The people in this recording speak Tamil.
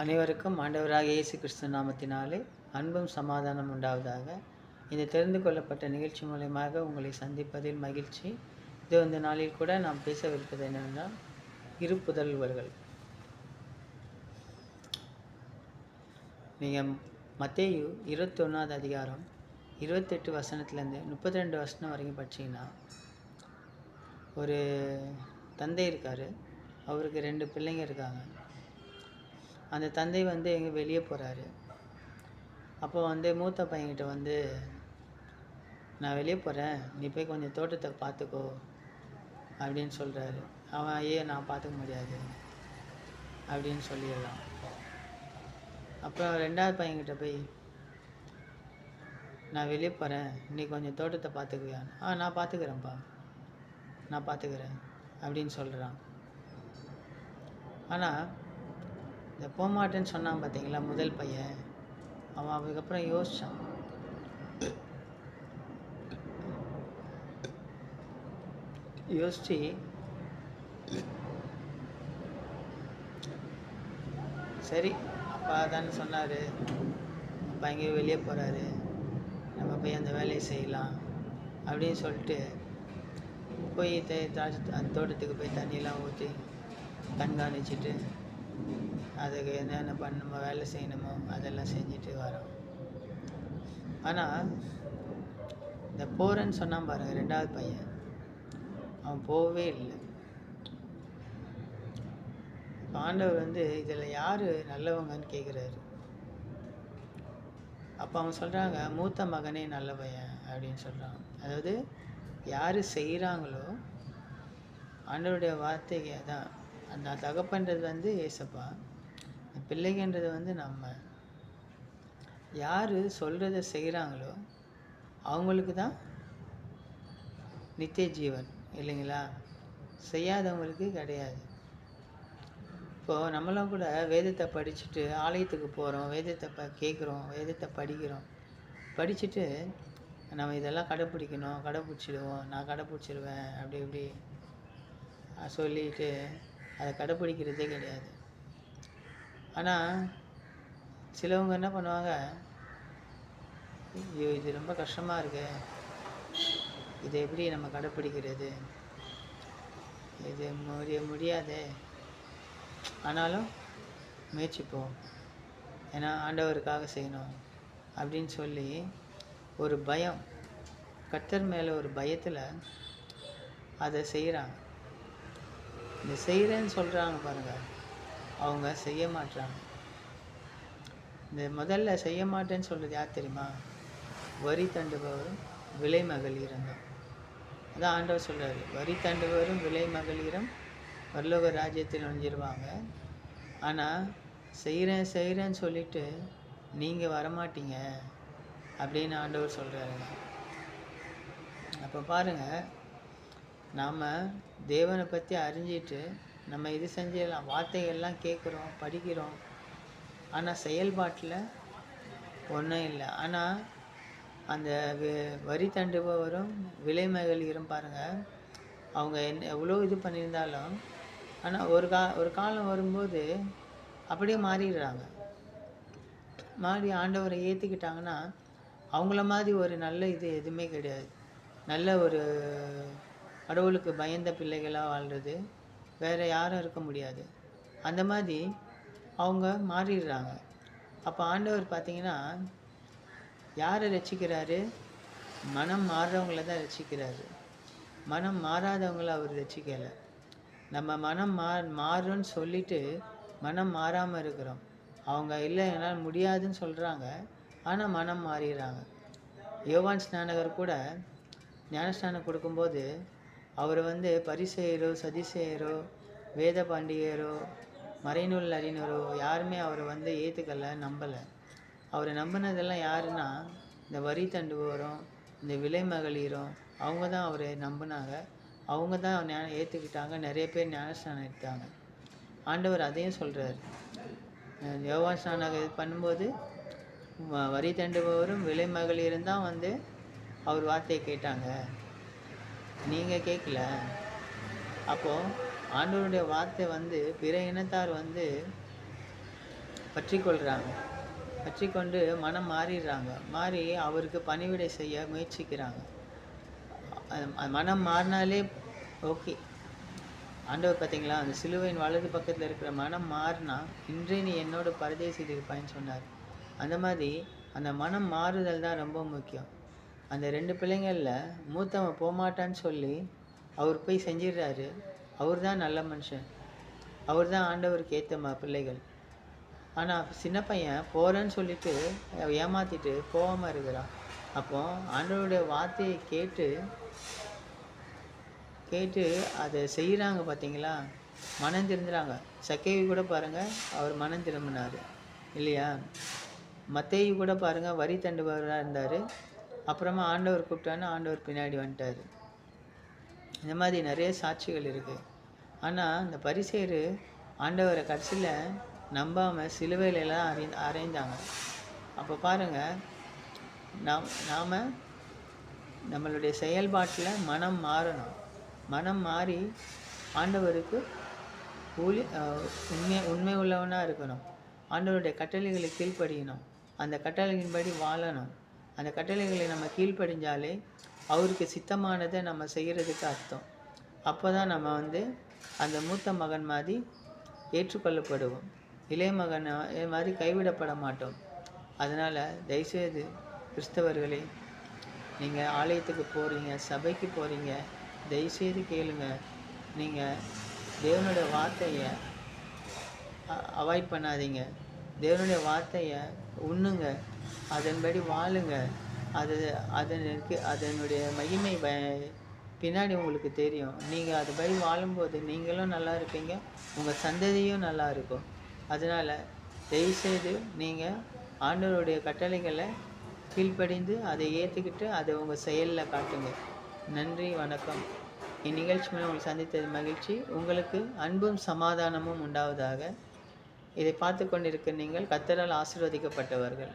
அனைவருக்கும் ஆண்டவராக இயேசு கிறிஸ்து நாமத்தினாலே அன்பும் சமாதானம் உண்டாவதாக. இந்த தெரிந்து கொள்ளப்பட்ட நிகழ்ச்சி மூலயமாக உங்களை சந்திப்பதில் மகிழ்ச்சி. இது இந்த நாளில் கூட நாம் பேசவிருப்பது என்னென்றால் இரு புதல்வர்கள் நீங்கள் மத்தேயு இருபத்தொன்னாவது அதிகாரம் இருபத்தெட்டு வசனத்துலேருந்து முப்பத்தி ரெண்டு வசனம் வரைக்கும் படிச்சீங்கன்னா ஒரு தந்தை இருக்கார். அவருக்கு ரெண்டு பிள்ளைங்க இருக்காங்க. அந்த தந்தை வந்து எங்கே வெளியே போகிறாரு அப்போ வந்து மூத்த பையன்கிட்ட வந்து நான் வெளியே போகிறேன் நீ போய் கொஞ்சம் தோட்டத்தை பார்த்துக்கோ அப்படின்னு சொல்கிறாரு அவன் ஏன் நான் பார்த்துக்க முடியாது. அப்படின்னு சொல்லிடலாம். அப்புறம் ரெண்டாவது பையன்கிட்ட போய் நான் வெளியே போகிறேன் நீ கொஞ்சம் தோட்டத்தை பார்த்துக்குவியா ஆ நான் பார்த்துக்கிறேன்ப்பா நான் பார்த்துக்கிறேன் அப்படின்னு சொல்கிறான் ஆனால் இந்த போகமாட்டேன்னு சொன்னான் பார்த்தீங்களா முதல் பையன். அவன் அதுக்கப்புறம் யோசித்தான் யோசிச்சு சரி அப்பா தானே சொன்னார். அப்பா எங்கேயோ வெளியே போகிறாரு நம்ம போய் அந்த வேலையை செய்யலாம் அப்படின்னு சொல்லிட்டு போய் தே திராட்சை அந்த தோட்டத்துக்கு போய் தண்ணியெல்லாம் ஊற்றி கண்காணிச்சிட்டு அதுக்கு என்னென்ன பண்ணணுமோ வேலை செய்யணுமோ அதெல்லாம் செஞ்சுட்டு வரோம். ஆனால் இந்த போகிறேன்னு சொன்னான் பாருங்க ரெண்டாவது பையன். அவன் போகவே இல்லை. ஆண்டவர் வந்து இதில் யார் நல்லவங்கன்னு கேட்குறாரு அப்போ அவங்க சொல்கிறாங்க மூத்த மகனே நல்ல பையன் அப்படின்னு சொல்கிறாங்க அதாவது யார் செய்கிறாங்களோ ஆண்டவருடைய வார்த்தைக்கு அதான். அந்த தகப்பன்றது வந்து ஏசப்பா. பிள்ளைங்கன்றது வந்து நம்ம. யார் சொல்கிறத செய்கிறாங்களோ அவங்களுக்கு தான் நித்திய ஜீவன் இல்லைங்களா? செய்யாதவங்களுக்கு கிடையாது. இப்போது நம்மளாம் கூட வேதத்தை படிச்சுட்டு ஆலயத்துக்கு போகிறோம் வேதத்தை ப கேட்குறோம் வேதத்தை படிக்கிறோம். படிச்சுட்டு நம்ம இதெல்லாம் கடைப்பிடிக்கணும் கடைப்பிடிச்சிடுவோம் நான் கடைப்பிடிச்சிடுவேன் அப்படி இப்படி சொல்லிட்டு அதை கடைப்பிடிக்கிறதே கிடையாது. ஆனால் சிலவங்க என்ன பண்ணுவாங்க ஐயோ இது ரொம்ப கஷ்டமாக இருக்கு. இதை எப்படி நம்ம கடைப்பிடிக்கிறது? இது முடிய முடியாதே. ஆனாலும் முயற்சிப்போம். ஏன்னா ஆண்டவருக்காக செய்யணும் அப்படின்னு சொல்லி ஒரு பயம் கத்தர் மேலே ஒரு பயத்தில் அதை செய்கிறாங்க இந்த செய்கிறேன்னு சொல்கிறாங்க பாருங்கள் அவங்க செய்ய மாட்டாங்க இந்த முதல்ல செய்ய மாட்டேன்னு சொல்கிறது யார் தெரியுமா? வரி தண்டுபவரும் விலை மகளிரும் தான் அதான் ஆண்டவர் சொல்கிறாரு வரி தண்டுபவரும் விலை மகளிரும் பரலோக ராஜ்யத்தில் நுழைஞ்சிருவாங்க. ஆனால் செய்கிறேன் செய்கிறேன்னு சொல்லிட்டு நீங்கள் வரமாட்டீங்க அப்படின்னு ஆண்டவர் சொல்கிறாருங்க அப்போ பாருங்கள் நாம் தேவனை பற்றி அறிஞ்சிட்டு நம்ம இது செஞ்சிடலாம் வார்த்தைகள்லாம் கேட்குறோம் படிக்கிறோம். ஆனால் செயல்பாட்டில் ஒன்றும் இல்லை. ஆனால் அந்த வரி தண்டுபவரும் விலை மகளிரும் பாருங்கள் அவங்க என்ன எவ்வளோ இது பண்ணியிருந்தாலும் ஆனால் ஒரு கா ஒரு காலம் வரும்போது அப்படியே மாறிடுறாங்க. மாறி ஆண்டவரை ஏற்றுக்கிட்டாங்கன்னா அவங்கள மாதிரி ஒரு நல்ல இது எதுவுமே கிடையாது. நல்ல ஒரு கடவுளுக்கு பயந்த பிள்ளைகளாக வாழ்கிறது வேறு யாரும் இருக்க முடியாது. அந்த மாதிரி அவங்க மாறிடுறாங்க. அப்போ ஆண்டவர் பார்த்தீங்கன்னா யாரை ரசிக்கிறாரு? மனம் மாறுறவங்கள தான் ரசிக்கிறாரு. மனம் மாறாதவங்கள அவர் ரசிக்கலை. நம்ம மனம் மா மாறுன்னு சொல்லிட்டு மனம் மாறாமல் இருக்கிறோம். அவங்க இல்லை என்னால் முடியாதுன்னு சொல்கிறாங்க ஆனால் மனம் மாறிடுறாங்க. யோவான் ஸ்நானகர் கூட ஞானஸ்நானம் கொடுக்கும்போது அவர் வந்து பரிசெயரோ சதிசெயரோ வேத பாண்டியரோ மறைநூல் அறிஞரோ யாருமே அவரை வந்து ஏற்றுக்கலை நம்பலை. அவரை நம்பினதெல்லாம் யாருன்னா இந்த வரி தண்டுவோரும் இந்த விலை மகளிரும் அவங்க தான் அவரை நம்பினாங்க. அவங்க தான் ஞானம் ஏற்றுக்கிட்டாங்க நிறைய பேர் ஞானஸ்நானம் எடுத்தாங்க. ஆண்டவர் அதையும் சொல்கிறார் யோவான் இது பண்ணும்போது வரி தண்டுபவரும் விலை மகளிரும் தான் வந்து அவர் வார்த்தையை கேட்டாங்க. நீங்கள் கேட்கல அப்போது ஆண்டவருடைய வார்த்தை வந்து பிற இனத்தார் வந்து பற்றி கொள்கிறாங்க பற்றி கொண்டு மனம் மாறிடுறாங்க. மாறி அவருக்கு பணிவிடை செய்ய முயற்சிக்கிறாங்க. மனம் மாறினாலே ஓகே. ஆண்டவர் பார்த்தீங்களா அந்த சிலுவையின் வலது பக்கத்தில் இருக்கிற மனம் மாறினா இன்றே நீ என்னோட பரதேசி இருப்பான்னு சொன்னார். அந்த மாதிரி அந்த மனம் மாறுதல் தான் ரொம்ப முக்கியம். அந்த ரெண்டு பிள்ளைங்களில் மூத்தவன் போகமாட்டான்னு சொல்லி அவர் போய் செஞ்சிடுறாரு. அவர் தான் நல்ல மனுஷன். அவர் தான் ஆண்டவருக்கு ஏற்ற பிள்ளைகள். ஆனால் சின்ன பையன் போகிறேன்னு சொல்லிட்டு ஏமாற்றிட்டு போகாமல் இருக்கிறான். அப்போ ஆண்டவருடைய வார்த்தையை கேட்டு கேட்டு அதை செய்கிறாங்க பார்த்தீங்களா மனம் திருந்துறாங்க. சக்கையை கூட பாருங்கள் அவர் மனம் திரும்பினார். இல்லையா? மத்தேயு கூட பாருங்கள் வரி தண்டுபவராக இருந்தார். அப்புறமா ஆண்டவர் கூப்பிட்டான்னு ஆண்டவர் பின்னாடி வந்துட்டார். இந்த மாதிரி நிறைய சாட்சிகள் இருக்குது ஆனால் இந்த பரிசேர் ஆண்டவரை கடைசியில் நம்பாமல் சிலுவையிலலாம் அறி அரைந்தாங்க அப்போ பாருங்கள் நாம் நாம் நம்மளுடைய செயல்பாட்டில் மனம் மாறணும். மனம் மாறி ஆண்டவருக்கு ஊழி உண்மை உண்மை உள்ளவனாக இருக்கணும். ஆண்டவருடைய கட்டளைகளை கீழ்ப்படியணும். அந்த கட்டளையின்படி வாழணும். அந்த கட்டளைகளை நம்ம கீழ்ப்படிஞ்சாலே அவருக்கு சித்தமானதை நம்ம செய்கிறதுக்கு அர்த்தம். அப்போ தான் நம்ம வந்து அந்த மூத்த மகன் மாதிரி ஏற்றுக்கொள்ளப்படுவோம். இளைய மகன் இது மாதிரி கைவிடப்பட மாட்டோம். அதனால் தயவுசெய்து கிறிஸ்தவர்களே நீங்கள் ஆலயத்துக்கு போகிறீங்க சபைக்கு போகிறீங்க தயவுசெய்து கேளுங்க. நீங்கள் தேவனோட வார்த்தையை அவாய்ட் பண்ணாதீங்க. தேவனுடைய வார்த்தையை உண்ணுங்க. அதன்படி வாழுங்க. அது அதனுக்கு அதனுடைய மகிமை ப- பின்னாடி உங்களுக்கு தெரியும். நீங்கள் அதுபடி வாழும்போது நீங்களும் நல்லா இருப்பீங்க. உங்கள் சந்ததியும் நல்லா இருக்கும். அதனால் தயவுசெய்து நீங்கள் ஆண்டவருடைய கட்டளைகளை கீழ்ப்படிந்து அதை ஏற்றுக்கிட்டு அதை உங்கள் செயலில் காட்டுங்க. நன்றி வணக்கம். இந்நிகழ்ச்சி மூலம் உங்களை சந்தித்தது மகிழ்ச்சி. உங்களுக்கு அன்பும் சமாதானமும் உண்டாவதாக. இதை பார்த்து கொண்டிருக்க நீங்கள் கத்தரால் ஆசீர்வதிக்கப்பட்டவர்கள்.